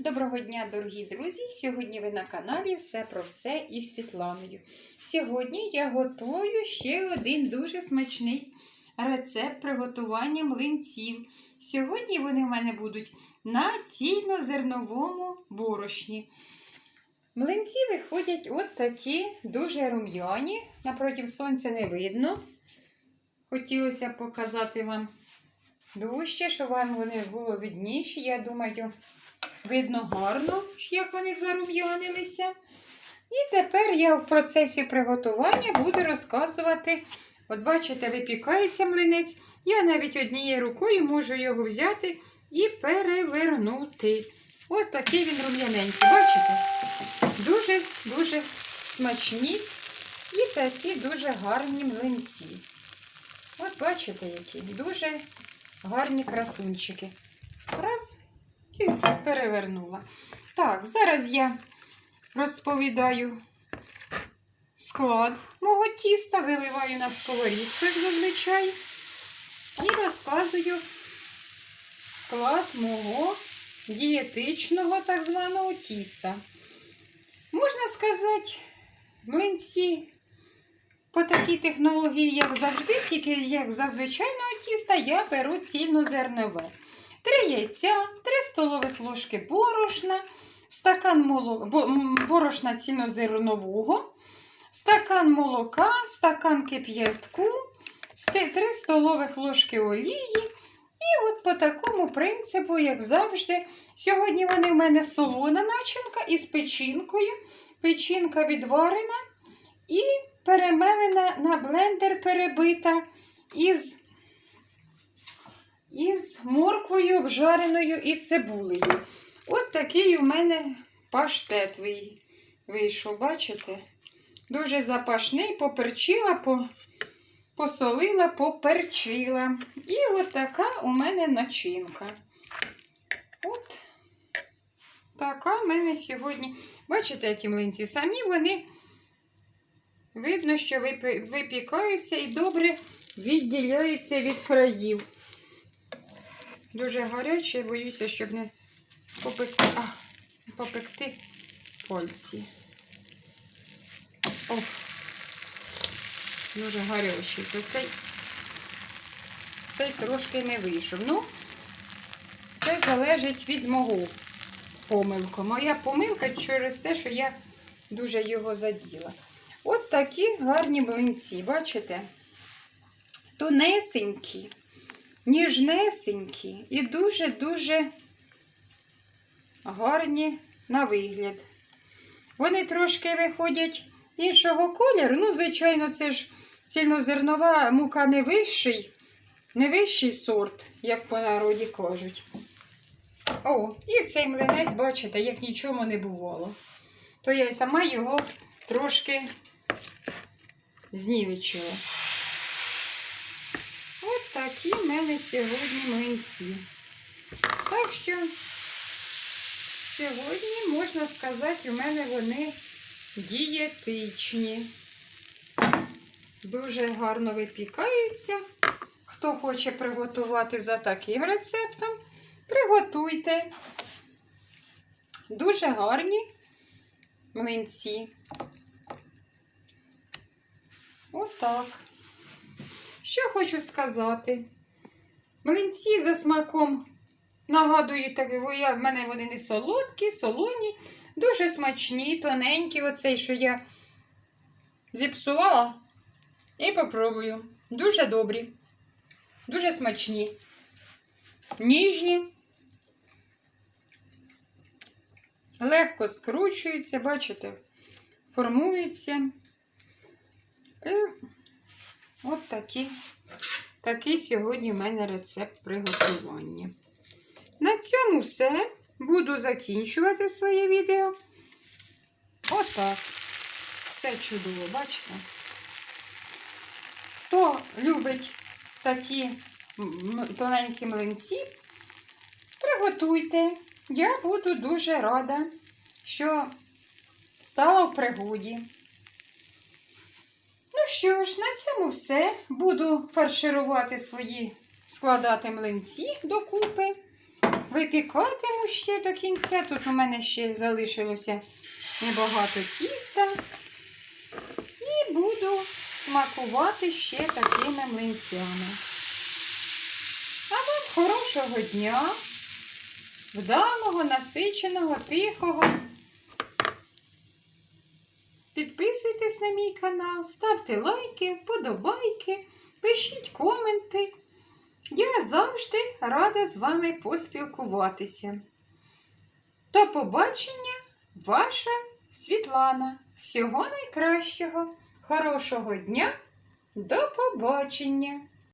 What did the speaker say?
Доброго дня, дорогі друзі! Сьогодні ви на каналі Все про все із Світланою. Сьогодні я готую ще один дуже смачний рецепт приготування млинців. Сьогодні вони в мене будуть на цільнозерновому борошні. Млинці виходять от такі дуже рум'яні. Напротив сонця не видно. Хотілося показати вам дужче, щоб вам вони було видніші. Я думаю, видно гарно, як вони зарум'янилися. І тепер я в процесі приготування буду розказувати. От бачите, випікається млинець. Я навіть однією рукою можу його взяти і перевернути. От такий він рум'яненький. Бачите? Дуже-дуже смачні і такі дуже гарні млинці. От бачите, які дуже гарні красунчики. Раз і перевернула. Так, зараз я розповідаю склад мого тіста, виливаю на сковорідку, як зазвичай, і розказую склад мого дієтичного так званого тіста. Можна сказати, млинці по такій технології, як завжди, тільки як за звичайного тіста, я беру цільнозернове. 3 яйця, 3 столових ложки борошна, стакан моло... бо- м, борошна цільнозернового, стакан молока, стакан кип'ятку, 3 столових ложки олії. І от по такому принципу, як завжди, сьогодні вони в мене солона начинка із печінкою. Печінка відварена і перемелена на блендер перебита із із морквою обжареною і цибулею. От такий у мене паштет вий- вийшов, бачите? Дуже запашний, поперчила, по, посолила, поперчила. І от така у мене начинка. От така в мене сьогодні. Бачите, які млинці? Самі вони видно, що випікаються і добре відділяються від країв. Дуже гаряче, боюся, щоб не попекти, а, попекти пальці. О, дуже гарячий. То цей, цей трошки не вийшов. Ну, це залежить від мого помилку. Моя помилка через те, що я дуже його заділа. От такі гарні млинці, бачите? Тонесенькі ніжнесенькі і дуже-дуже гарні на вигляд. Вони трошки виходять іншого кольору. Ну, звичайно, це ж цільнозернова мука не вищий, не вищий сорт, як по народі кажуть. О, і цей млинець, бачите, як нічому не бувало. То я сама його трошки знівечила. Такі в мене сьогодні млинці. Так що сьогодні, можна сказати, у мене вони дієтичні. Дуже гарно випікаються. Хто хоче приготувати за таким рецептом, приготуйте. Дуже гарні млинці. Отак. Що хочу сказати? Млинці за смаком нагадую, так, в мене вони не солодкі, солоні, дуже смачні, тоненькі. Оцей, що я зіпсувала. І попробую. Дуже добрі, дуже смачні, ніжні, легко скручуються, бачите, формуються. І От такі, такий сьогодні в мене рецепт приготування. На цьому все. Буду закінчувати своє відео. Отак. Все чудово, бачите? Хто любить такі тоненькі млинці, приготуйте. Я буду дуже рада, що стала в пригоді. Що ж, на цьому все. Буду фарширувати свої, складати млинці докупи. випікатиму ще до кінця. Тут у мене ще залишилося небагато тіста. І буду смакувати ще такими млинцями. А вам хорошого дня, вдалого, насиченого, тихого. Підписуйтесь на мій канал, ставте лайки, вподобайки, пишіть коменти. Я завжди рада з вами поспілкуватися. До побачення, ваша Світлана. Всього найкращого, хорошого дня, до побачення!